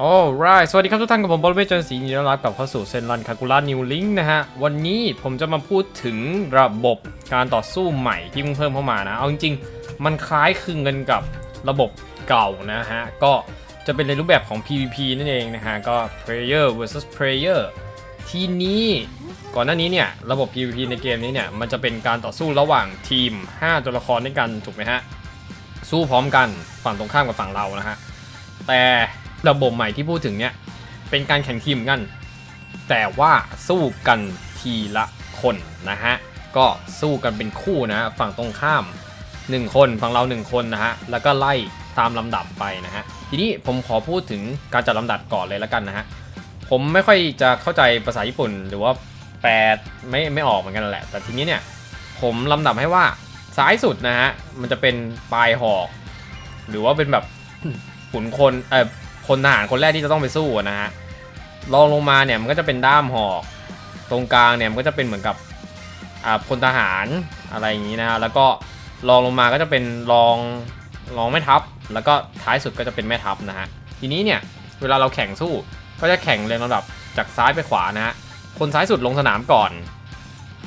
โอ้ไรสวัสดีครับทุกท่านกับผมบอลเวจนศรียินดีรับกับเข้าสู่เซนรันคาคูล่านิวลิงนะฮะ วันนี้ผมจะมาพูดถึงระบบการต่อสู้ใหม่ที่เพิ่งเพิ่มเข้ามานะ เอาจริงๆ มันคล้ายคลึงกันกับระบบเก่านะฮะ ก็จะเป็นในรูปแบบของ PVP นั่นเองนะฮะ ก็ player versus player ทีนี้ก่อนหน้านี้เนี่ยระบบ PVP ในเกมนี้เนี่ยมันจะเป็นการต่อสู้ระหว่างทีม 5 ตัวละครด้วยกันถูกไหมฮะ สู้พร้อมกันฝั่งตรงข้ามกับฝั่งเรานะฮะแต่ ระบบใหม่ที่พูดถึงเนี่ยเป็นการแข่งทีมกัน แต่ว่าสู้กันทีละคนนะฮะก็สู้กันเป็นคู่นะฝั่งตรงข้าม 1 คนฝั่งเรา 1 คนนะฮะแล้วก็ไล่ตามลำดับไปนะฮะทีนี้ผมขอพูดถึงการจัดลำดับก่อนเลยแล้วกันนะฮะผมไม่ค่อยจะเข้าใจภาษาญี่ปุ่น หรือว่าแปลไม่ไม่ออกเหมือนกันนั่นแหละ แต่ทีนี้เนี่ยผมลำดับให้ว่าซ้ายสุดนะฮะมันจะเป็นปลายหอก หรือว่าเป็นแบบขุนคนเอ่อ พลทหารคนแรกที่จะต้องไปสู้นะฮะรองลงมาเนี่ยมันก็จะเป็นด้ามหอกตรงกลางเนี่ยมันก็จะเป็นเหมือนกับอ่าพลทหารอะไรอย่างนี้นะฮะแล้วก็รองลงมาก็จะเป็นรองรองแม่ทัพ แล้วก็ท้ายสุดก็จะเป็นแม่ทัพนะฮะทีนี้เนี่ยเวลาเราแข่งสู้ก็จะแข่งเรียงลำดับจากซ้ายไปขวานะฮะคนซ้ายสุดลงสนามก่อน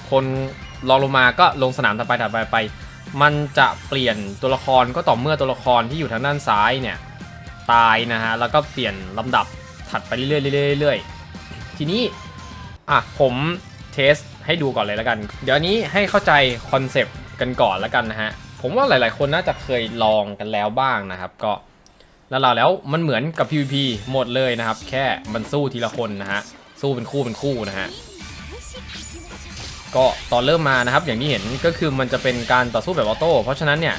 คนรองลงมาก็ลงสนามถัดไปถัดไปไป มันจะเปลี่ยนตัวละครก็ต่อเมื่อตัวละครที่อยู่ทางด้านซ้ายเนี่ย ตายนะฮะ แล้วก็เปลี่ยนลำดับถัดไปเรื่อยๆเรื่อยๆทีนี้ อะ ผมเทสให้ดูก่อนเลยแล้วกัน เดี๋ยวนนี้ให้เข้าใจคอนเซปต์กันก่อนแล้วกันนะฮะ ผมว่าหลายๆ คนน่าจะเคยลองกันแล้วบ้างนะครับ ก็แล้วเราแล้วมันเหมือนกับ PVP หมดเลยนะครับ แค่มันสู้ทีละคนนะฮะ สู้เป็นคู่เป็นคู่นะฮะก็ตอนเริ่มมานะครับอย่างที่เห็นก็คือมันจะเป็นการต่อสู้แบบออโต้เพราะฉะนั้นเนี่ย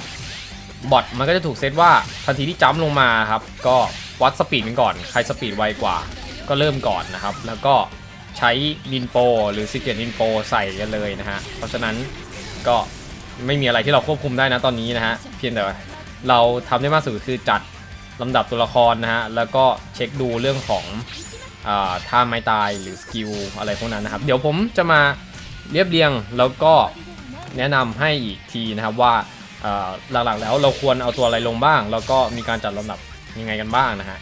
บอทมันก็จะถูกเซตว่าทันทีที่จัมลงมาครับ ก็วัดสปีดกันก่อน ใครสปีดไวกว่า ก็เริ่มก่อนนะครับ แล้วก็ใช้นินโปหรือซิเกตนินโปใส่กันเลยนะฮะ เพราะฉะนั้นก็ไม่มีอะไรที่เราควบคุมได้นะตอนนี้นะฮะ เพียงแต่เราทำได้มากสุดคือจัดลำดับตัวละครนะฮะ แล้วก็เช็คดูเรื่องของอท่าไม้ตายหรือสกิลอะไรพวกนั้นนะครับ เดี๋ยวผมจะมาเรียบเรียงแล้วก็แนะนำให้อีกทีนะครับว่า หลักๆแล้วเราควรเอาตัวอะไรลงบ้าง แล้วก็มีการจัดลำดับยังไงกันบ้างนะฮะ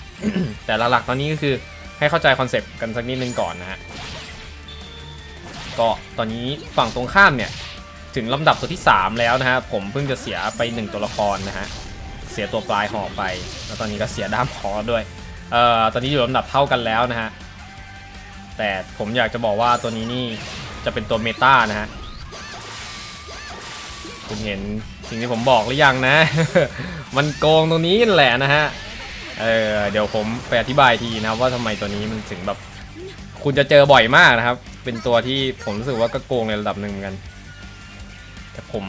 แต่หลักๆตอนนี้ก็คือให้เข้าใจคอนเซปต์กันสักนิดนึงก่อนนะฮะ ก็ตอนนี้ฝั่งตรงข้ามเนี่ย ถึงลำดับตัวที่ 3 แล้วนะฮะ ผมเพิ่งจะเสียไป 1 ตัวละครนะฮะ เสียตัวปลายหอกไป แล้วตอนนี้ก็เสียด้ามหอกด้วย เอ่อ ตอนนี้อยู่ลำดับเท่ากันแล้วนะฮะ แต่ผมอยากจะบอกว่าตัวนี้นี่จะเป็นตัวเมตานะฮะ คุณเห็น สิ่งที่ผมบอกหรือยังนะ มันโกงตรงนี้นั่นแหละนะฮะ เออเดี๋ยวผมไปอธิบายทีนะครับว่าทำไมตัวนี้มันถึงแบบ คุณจะเจอบ่อยมากนะครับ เป็นตัวที่ผมรู้สึกว่าก็โกงในระดับหนึ่งเหมือนกัน แต่ผม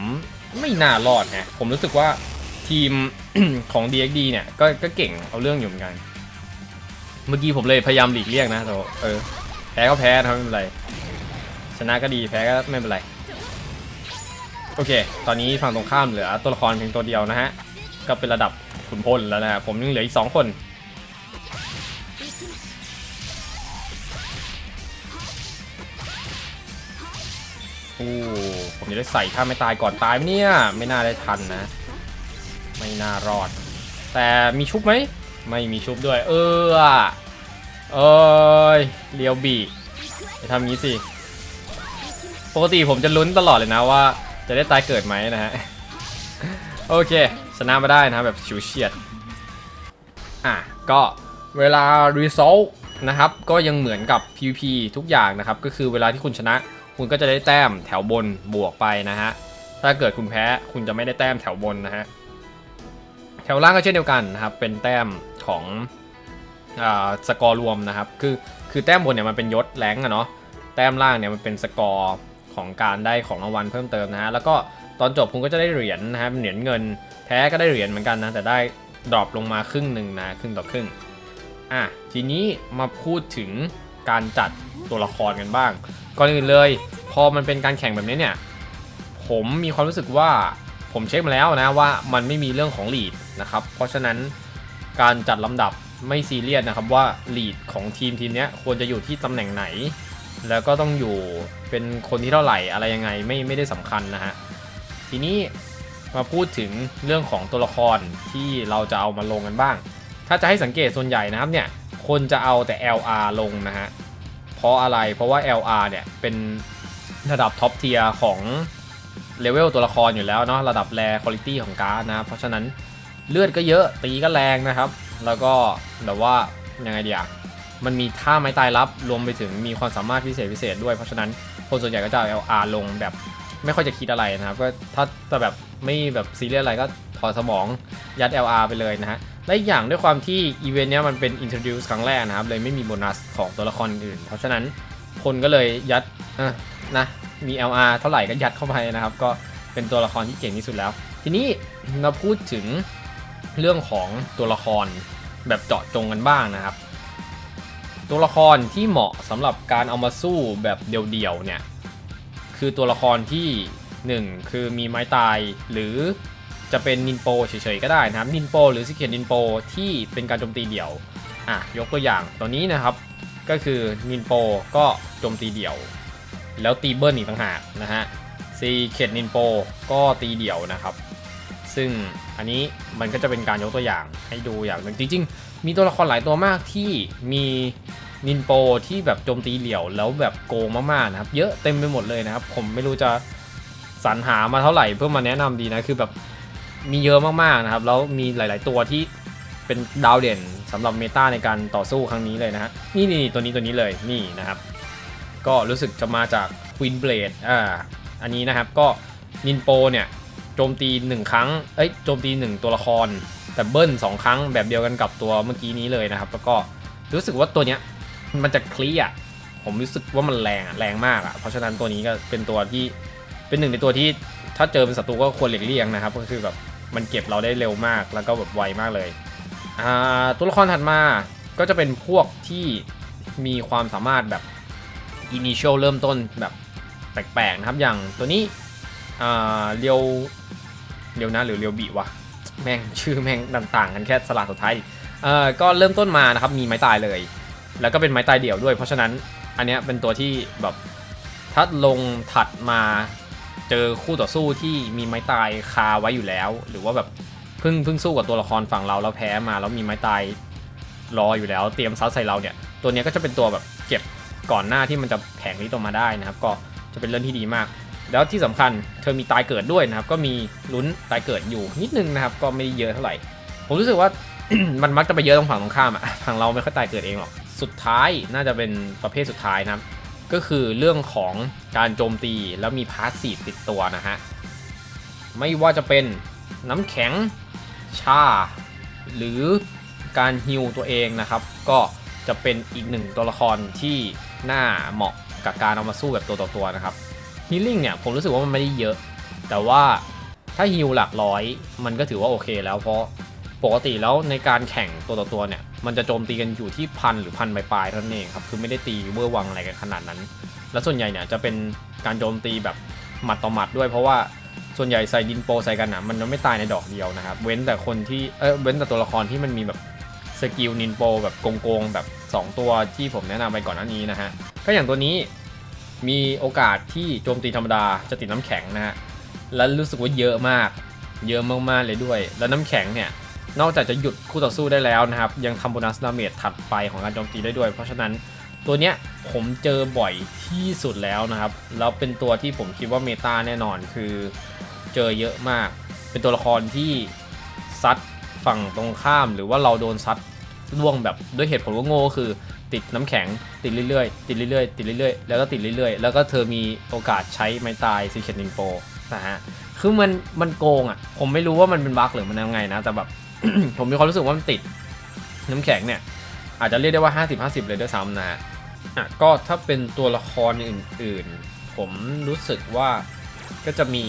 ไม่น่ารอดฮะผมรู้สึกว่าทีมของ DXD เนี่ยก็ก็เก่งเอาเรื่องอยู่เหมือนกัน เมื่อกี้ผมเลยพยายามหลีกเลี่ยงนะแต่ว่าเออแพ้ก็แพ้นะครับไม่เป็นไร ชนะก็ดีแพ้ก็ไม่เป็นไร โอเค ตอนนี้ฝั่งตรงข้ามเหลือตัวละครเพียงตัวเดียวนะฮะ ก็เป็นระดับขุนพลแล้วนะผมยังเหลืออีก2คน โอ้ ผมจะได้ใส่ถ้าไม่ตายก่อนตายไหมเนี่ย ไม่น่าได้ทันนะ ไม่น่ารอด แต่มีชุบไหม ไม่มีชุบด้วย เออเอ้ยเลียวบีจะทำงี้สิ ปกติผมจะลุ้นตลอดเลยนะว่า จะได้ตายเกิดไหมนะฮะ โอเค ชนะมาได้นะแบบชิวเฉียด อะ ก็เวลา result นะครับ ก็ยังเหมือนกับ PVP ทุกอย่างนะครับ ก็คือเวลาที่คุณชนะ คุณก็จะได้แต้มแถวบนบวกไปนะฮะ ถ้าเกิดคุณแพ้คุณจะไม่ได้แต้มแถวบนนะฮะ แถวล่างก็เช่นเดียวกันนะครับ เป็นแต้มของอาสกอร์รวมนะครับ คือ คือแต้มบนเนี่ยมันเป็นยศแรงอะเนาะ แต้มล่างเนี่ยมันเป็นสกอร์ ของการได้ของรางวัลเพิ่มเติมนะฮะแล้วก็ตอนจบคุณก็จะได้เหรียญนะครับเหรียญเงินแพ้ก็ได้เหรียญเหมือนกันนะแต่ได้ดรอปลงมาครึ่งหนึ่งนะครึ่งต่อครึ่งอะทีนี้มาพูดถึงการจัดตัวละครกันบ้าง ก่อนอื่นเลย พอมันเป็นการแข่งแบบนี้เนี่ยผมมีความรู้สึกว่าผมเช็คมาแล้วนะว่ามันไม่มีเรื่องของลีดนะครับเพราะฉะนั้นการจัดลำดับไม่ซีเรียสนะครับว่าลีดของทีมทีมนี้ควรจะอยู่ที่ตำแหน่งไหน แล้วก็ต้องอยู่เป็นคนที่เท่าไหร่อะไรยังไงไม่ไม่ได้สำคัญนะฮะทีนี้มาพูดถึงเรื่องของตัวละครที่เราจะเอามาลงกันบ้าง ถ้าจะให้สังเกตส่วนใหญ่นะครับเนี่ยคนจะเอาแต่ LR ลงนะฮะเพราะอะไรเพราะว่า LR เนี่ยเป็นระดับท็อปเทียร์ของเลเวลตัวละครอยู่แล้วเนาะระดับแรคุณภาพของการ์ดนะเพราะฉะนั้นเลือดก็เยอะตีก็แรงนะครับ แล้วก็แบบว่ายังไงดีอะ มันมีท่าไม้ตายรับรวมไปถึงมีความสามารถพิเศษพิเศษด้วย เพราะฉะนั้นคนส่วนใหญ่ก็จะเอา LR ลงแบบไม่ค่อยจะคิดอะไรนะครับก็ถ้าแต่แบบไม่แบบซีเรียสอะไรก็ถอดสมองยัด LR ไปเลยนะฮะและอีกอย่างด้วยความที่อีเวนต์เนี้ยมันเป็น introduce ครั้งแรกนะครับเลยไม่มีโบนัสของตัวละครอื่น เพราะฉะนั้นคนก็เลยยัดะนะมี LR เท่าไหร่ก็ยัดเข้าไปนะครับ ก็เป็นตัวละครที่เก่งที่สุดแล้ว ทีนี้เราพูดถึงเรื่องของตัวละครแบบเจาะจงกันบ้างนะครับ ตัวละครที่เหมาะสำหรับการเอามาสู้แบบเดี่ยวๆเนี่ยคือตัวละครที่ 1 คือมีไม้ตายหรือจะเป็นนินโปเฉยๆก็ได้นะครับนินโปหรือซิเคียนินโปที่เป็นการโจมตีเดี่ยวอะยกตัวอย่างตัวนี้นะครับก็คือนินโปก็โจมตีเดี่ยว แล้วตีเบิลอีกต่างหากนะฮะซีเคียนินโปก็ตีเดี่ยวนะครับ ซึ่งอันนี้มันก็จะเป็นการยกตัวอย่างให้ดูอย่างหนึ่งจริง ๆ มีตัวละครหลายตัวมากที่มี นินโปที่แบบโจมตีเหลี่ยวแล้วแบบโกงมากๆนะครับ เยอะเต็มไปหมดเลยนะครับ ผมไม่รู้จะสรรหามาเท่าไหร่เพื่อมาแนะนำดีนะคือแบบมีเยอะมากๆนะครับ แล้วมีหลาย ๆ ตัวที่เป็นดาวเด่นสำหรับเมตาในการต่อสู้ครั้งนี้เลยนะฮะนี่นี่ตัวนี้ตัวนี้เลยนี่นะครับ ก็รู้สึกจะมาจาก Queen Blade อ่าอันนี้นะครับก็นินโปเนี่ยโจมตี 1 ครั้งเอ้ยโจมตี 1 ตัวละครแต่เบิ้ล2 ครั้งแบบเดียวกันกับตัวเมื่อกี้นี้เลยนะครับ แล้วก็รู้สึกว่าตัวเนี้ย มันจะเคลียร์ผมรู้สึกว่ามันแรงแรงมากอะ เพราะฉะนั้นตัวนี้ก็เป็นตัวที่เป็นหนึ่งในตัวที่ถ้าเจอเป็นศัตรูก็ควรหลีกเลี่ยงนะครับ ก็คือแบบมันเก็บเราได้เร็วมากแล้วก็แบบไวมากเลยอ่าตัวละครถัดมาก็จะเป็นพวกที่มีความสามารถแบบ initial เริ่มต้นแบบแปลกๆนะครับ อย่างตัวนี้เรียวเรียวนะหรือเรียวบีวะแม่งชื่อแม่งต่างๆกันแค่สลักสุดท้ายอ่อก็เริ่มต้นมานะครับมีไม้ตายเลย แล้วก็เป็นไม้ตายเดี่ยวด้วย เพราะฉะนั้นอันเนี้ยเป็นตัวที่แบบถ้าลงถัดมาเจอคู่ต่อสู้ที่มีไม้ตายคาไว้อยู่แล้ว หรือว่าแบบเพิ่งเพิ่งสู้กับตัวละครฝั่งเราแล้วแพ้มาแล้วมีไม้ตายรออยู่แล้ว เตรียมซัดใส่เราเนี่ย ตัวนี้ก็จะเป็นตัวแบบเก็บก่อนหน้าที่มันจะแผงนี้ตัวมาได้นะครับ ก็จะเป็นเรื่องที่ดีมาก แล้วที่สำคัญเธอมีตายเกิดด้วยนะครับ ก็มีลุ้นตายเกิดอยู่นิดนึงนะครับ ก็ไม่เยอะเท่าไหร่ ผมรู้สึกว่ามันมักจะไปเยอะตรงฝั่งตรงข้ามอะฝั่งเราไม่ค่อยตายเกิดเองหรอก สุดท้ายน่าจะเป็นประเภทสุดท้ายนะก็คือเรื่องของการโจมตีแล้วมีพาสซีฟติดตัวนะฮะ ไม่ว่าจะเป็นน้ำแข็งชา หรือการฮิวตัวเองนะครับ ก็จะเป็นอีกหนึ่งตัวละครที่น่าเหมาะกับการเอามาสู้แบบตัวต่อตัวนะครับฮีลิ่งเนี่ยผมรู้สึกว่ามันไม่ได้เยอะ แต่ว่าถ้าฮิลหลักร้อย มันก็ถือว่าโอเคแล้วเพราะ ปกติแล้วในการแข่งตัวต่อตัวเนี่ย มันจะโจมตีกันอยู่ที่พันหรือพันปลายๆเท่านั้นเองครับ คือไม่ได้ตีเวอร์วังอะไรกันขนาดนั้น แล้วส่วนใหญ่เนี่ยจะเป็นการโจมตีแบบหมัดต่อหมัดด้วย เพราะว่าส่วนใหญ่ใส่ดินโปใส่กันนะมันไม่ตายในดอกเดียวนะครับ เว้นแต่คนที่เออเว้นแต่ตัวละครที่มันมีแบบสกิลนินโปแบบโกงๆแบบสองตัวที่ผมแนะนำไปก่อนหน้านี้นะฮะ ก็อย่างตัวนี้มีโอกาสที่โจมตีธรรมดาจะติดน้ำแข็งนะฮะ และรู้สึกว่าเยอะมาก เยอะมากๆเลยด้วย แล้วน้ำแข็งเนี่ย นอกจากจะหยุดคู่ต่อสู้ได้แล้วนะครับ ยังทำโบนัสดาเมจถัดไปของการโจมตีได้ด้วย เพราะฉะนั้นตัวเนี้ยผมเจอบ่อยที่สุดแล้วนะครับ แล้วเป็นตัวที่ผมคิดว่าเมตาแน่นอนคือเจอเยอะมาก เป็นตัวละครที่ซัดฝั่งตรงข้าม หรือว่าเราโดนซัดร่วงแบบด้วยเหตุผลว่าโง่คือติดน้ำแข็งติดเรื่อยๆ ติดเรื่อยๆ ติดเรื่อยๆ แล้วก็ติดเรื่อยๆ แล้วก็เธอมีโอกาสใช้ไม้ตายซีเคนนิงโปนะฮะ คือมันมันโกงอะ ผมไม่รู้ว่ามันเป็นบั๊กหรือมันยังไงนะ แต่แบบ ผมมีความรู้สึกว่ามันติดน้ำแข็งเนี่ย อาจจะเรียกได้ว่า 50 50 เลยด้วยซ้ำนะฮะก็ถ้าเป็นตัวละครอื่น ๆ ผมรู้สึกว่าก็จะมี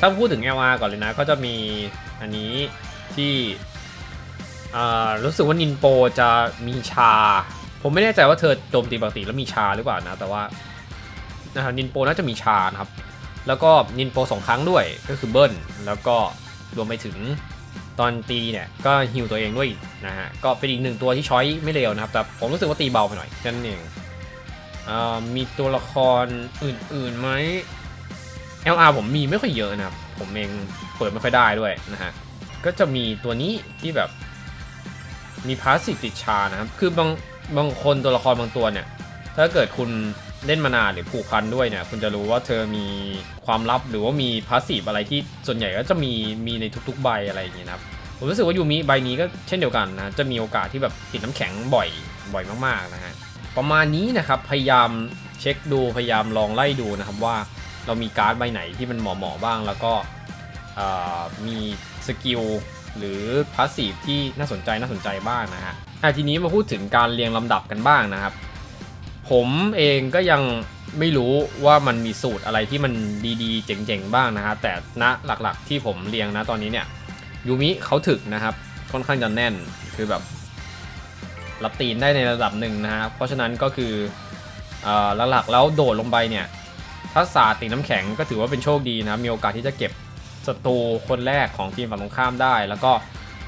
ถ้าพูดถึง LR ก่อนเลยนะ ก็จะมีอันนี้ที่รู้สึกว่านินโปจะมีชา ผมไม่แน่ใจว่าเธอโจมตีปกติแล้วมีชาหรือเปล่านะ แต่ว่านะครับนินโปน่าจะมีชานะครับ แล้วก็นินโปสองครั้งด้วยก็คือเบิ้ลแล้วก็รวมไปถึง ตอนตีเนี่ยก็ฮิวตัวเองด้วยนะฮะก็เป็นอีกหนึ่งตัวที่ช้อยไม่เร็วนะครับ แต่ผมรู้สึกว่าตีเบาไปหน่อยนั้นเองอ่ามีตัวละครอื่นๆไหม LR ผมมีไม่ค่อยเยอะนะครับ ผมเองเปิดไม่ค่อยได้ด้วยนะฮะก็จะมีตัวนี้ที่แบบมีพาสซีฟติดชานะครับ คือบางบางคนตัวละครบางตัวเนี่ย ถ้าเกิดคุณ เล่นมานานหรือผูกพันด้วยเนี่ย คุณจะรู้ว่าเธอมีความลับหรือว่ามีพาสซีฟอะไรที่ส่วนใหญ่ก็จะมีมีในทุกๆใบอะไรอย่างเงี้ยนะครับผมรู้สึกว่ายูมิใบนี้ก็เช่นเดียวกันนะจะมีโอกาสที่แบบติดน้ำแข็งบ่อยบ่อยมากๆนะฮะประมาณนี้นะครับพยายามเช็คดูพยายามลองไล่ดูนะครับว่าเรามีการ์ดใบไหนที่มันเหมาะๆบ้าง แล้วก็มีสกิลหรือพาสซีฟที่น่าสนใจน่าสนใจบ้างนะฮะอะทีนี้มาพูดถึงการเรียงลำดับกันบ้างนะครับ ผมเองก็ยังไม่รู้ว่ามันมีสูตรอะไรที่มันดีๆ เจ๋งๆ บ้างนะฮะ แต่ณหลักๆ ที่ผมเรียงนะตอนนี้เนี่ยยูมิเขาถึกนะครับ ค่อนข้างจะแน่นคือแบบรับตีนได้ในระดับหนึ่งนะฮะ เพราะฉะนั้นก็คือหลักๆแล้วโดดลงไปเนี่ยถ้าสาดติน้ำแข็งก็ถือว่าเป็นโชคดีนะมีโอกาสที่จะเก็บศัตรูคนแรกของทีมฝั่งตรงข้ามได้ แล้วก็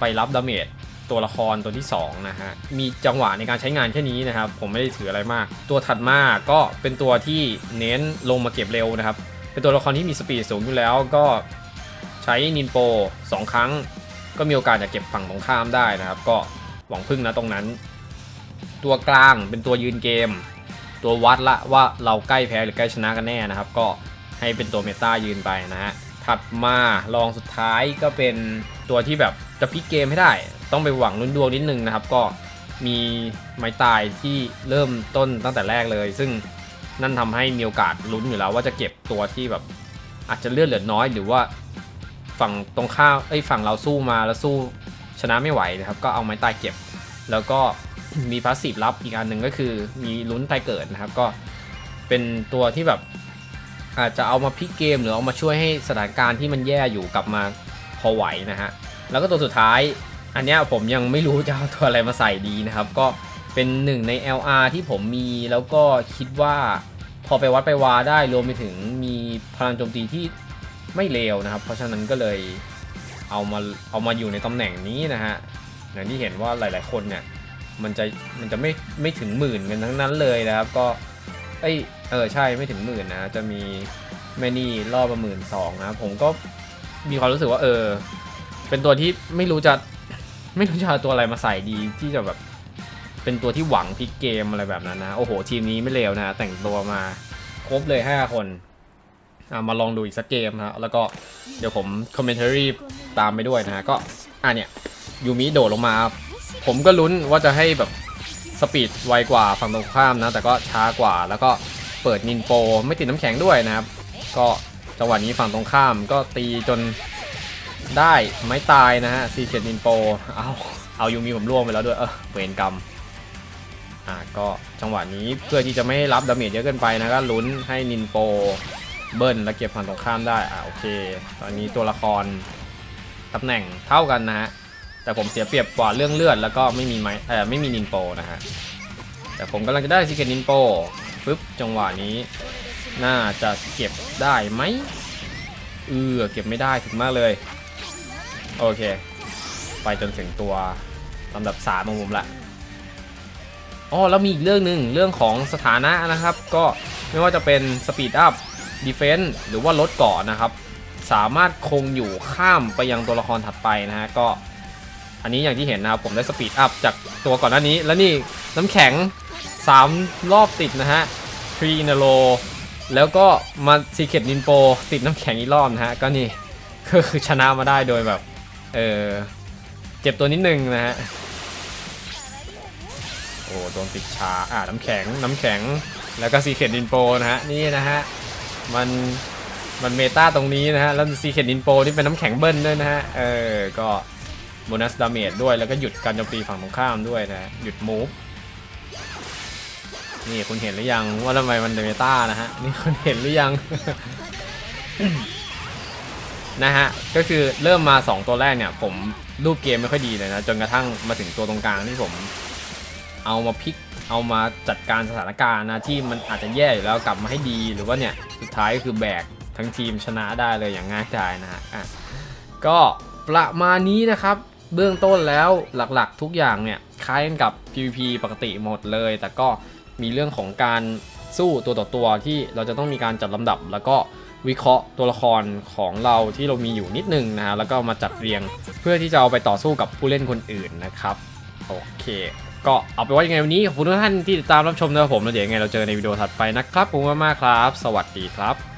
ไปรับดาเมจ ตัวละครตัวที่2นะฮะมีจังหวะในการใช้งานแค่นี้นะครับ ผมไม่ได้ถืออะไรมาก ตัวถัดมาก็เป็นตัวที่เน้นลงมาเก็บเร็วนะครับ เป็นตัวละครที่มีสปีดสูงอยู่แล้วก็ใช้นินโปสองครั้ง ก็มีโอกาสจะเก็บฝั่งตรงข้ามได้นะครับ ก็หวังพึ่งนะตรงนั้น ตัวกลางเป็นตัวยืนเกม ตัววัดละว่าเราใกล้แพ้หรือใกล้ชนะกันแน่นะครับ ก็ให้เป็นตัวเมตายืนไปนะฮะถัดมาลองสุดท้ายก็เป็นตัวที่แบบจะพลิกเกมให้ได้ ต้องไปหวังลุ้นดวงนิดนึงนะครับ ก็มีไม้ตายที่เริ่มต้นตั้งแต่แรกเลย ซึ่งนั่นทำให้มีโอกาสลุ้นอยู่แล้ว ว่าจะเก็บตัวที่แบบอาจจะเลือดเหลือน้อยหรือว่าฝั่งตรงข้ามไอ้ฝั่งเราสู้มาแล้วสู้ชนะไม่ไหวนะครับ ก็เอาไม้ตายเก็บ แล้วก็มีพาสซีฟลับอีกอันหนึ่งก็คือมีลุ้นตายเกิดนะครับ ก็เป็นตัวที่แบบอาจจะเอามาพลิกเกมหรือเอามาช่วยให้สถานการณ์ที่มันแย่อยู่กลับมาพอไหวนะฮะ แล้วก็ตัวสุดท้าย อันนี้ผมยังไม่รู้จะเอาตัวอะไรมาใส่ดีนะครับ ก็เป็นหนึ่งใน LR ที่ผมมีแล้วก็คิดว่าพอไปวัดไปวาได้รวมไปถึงมีพลังโจมตีที่ไม่เลวนะครับ เพราะฉะนั้นก็เลยเอามาเอามาอยู่ในตำแหน่งนี้นะฮะอย่างที่เห็นว่าหลาย ๆ คนเนี่ยมันจะมันจะไม่ไม่ถึงหมื่นกันทั้งนั้นเลยนะครับ ก็เอ้เออใช่ไม่ถึงหมื่นนะจะมีแม่นี่รอบประหมื่นสองนะผมก็มีความรู้สึกว่าเออ เป็นตัวที่ไม่รู้จะ ไม่รู้จะเอาตัวอะไรมาใส่ดีที่จะแบบเป็นตัวที่หวังพลิกเกมอะไรแบบนั้นนะ โอ้โห ทีมนี้ไม่เลวนะ แต่งตัวมาครบเลย 5 คนมาลองดูอีกสักเกมนะแล้วก็เดี๋ยวผมคอมเมนต์รีตามไปด้วยนะฮะก็อะเนี่ยยูมิโดดลงมา ผมก็ลุ้นว่าจะให้แบบสปีดไวกว่าฝั่งตรงข้ามนะ แต่ก็ช้ากว่าแล้วก็เปิดนินโปไม่ติดน้ำแข็งด้วยนะครับ ก็จังหวะนี้ฝั่งตรงข้ามก็ตีจน ได้ไม้ตายนะฮะซีเคียนินโปเอาเอายูมีผมร่วงไปแล้วด้วยเออเวรกรรมอ่าก็จังหวะนี้เพื่อที่จะไม่ให้รับดาเมจเยอะเกินไปนะก็ลุ้นให้นินโปเบิ้ลแล้วเก็บฝั่งตรงข้ามได้อ่าโอเค ตอนนี้ตัวละครตำแหน่งเท่ากันนะฮะแต่ผมเสียเปรียบกว่าเรื่องเลือดแล้วก็ไม่มีไม้เออไม่มีนินโปนะฮะแต่ผมกำลังจะได้ซิเกตนินโปปึ๊บจังหวะนี้น่าจะเก็บได้ไหมเออเก็บไม่ได้ถึงมากเลย โอเค ไปจนถึงตัวลำดับสามของผมละอ๋อแล้วมีอีกเรื่องหนึ่งเรื่องของสถานะนะครับ ก็ไม่ว่าจะเป็นสปีดอัพดีเฟน s ์หรือว่าลดเกาะนะครับ สามารถคงอยู่ข้ามไปยังตัวละครถัดไปนะฮะก็อันนี้อย่างที่เห็นนะครับ ผมได้สปีดอัพจากตัวก่อนหน้านี้ แล้วนี่น้ำแข็ง 3 รอบติดนะฮะทรีนาโลแล้วก็มาซีเคดนินโปติดน้ำแข็งอีกรอบนะฮะ ก็นี่ก็คือชนะมาได้โดยแบบ เออ เจ็บตัวนิดนึงนะฮะ โอ้โดนติดชาอ่าน้ำแข็ง น้ำแข็ง แล้วก็ซีเคดินโปนะฮะ นี่นะฮะ มัน มันเมตาตรงนี้นะฮะ แล้วซีเคดินโปนี่เป็นน้ำแข็งเบิ้ลด้วยนะฮะ เออ ก็โบนัสดาเมจด้วย แล้วก็หยุดการโจมตีฝั่งตรงข้ามด้วยนะ หยุดมูฟนี่คุณเห็นหรือยังว่าทำไมมันเมตานะฮะ นี่คุณเห็นหรือยัง นะฮะ ก็คือเริ่มมา 2 ตัวแรกเนี่ย ผมรูปเกมไม่ค่อยดีเลยนะ จนกระทั่งมาถึงตัวตรงกลางที่ผม เอามาพลิก เอามาจัดการสถานการณ์นะที่มันอาจจะแย่อยู่แล้วกลับมาให้ดี หรือว่าเนี่ย สุดท้ายก็คือแบกทั้งทีมชนะได้เลยอย่างง่ายดายนะฮะอะก็ประมาณนี้นะครับเบื้องต้นแล้วหลักๆทุกอย่างเนี่ยคล้ายกันกับ PVP ปกติหมดเลย แต่ก็มีเรื่องของการสู้ตัวต่อตัวที่เราจะต้องมีการจัดลำดับแล้วก็ วิเคราะห์ตัวละครของเราที่เรามีอยู่นิดนึงนะฮะแล้วก็มาจัดเรียงเพื่อที่จะเอาไปต่อสู้กับผู้เล่นคนอื่นนะครับโอเค ก็เอาไปว่ายังไงวันนี้ขอบคุณทุกท่านที่ติดตามรับชมนะครับผมแล้วเดี๋ยวยังไงเราเจอกันในวิดีโอถัดไปนะครับขอบคุณมากๆครับ สวัสดีครับ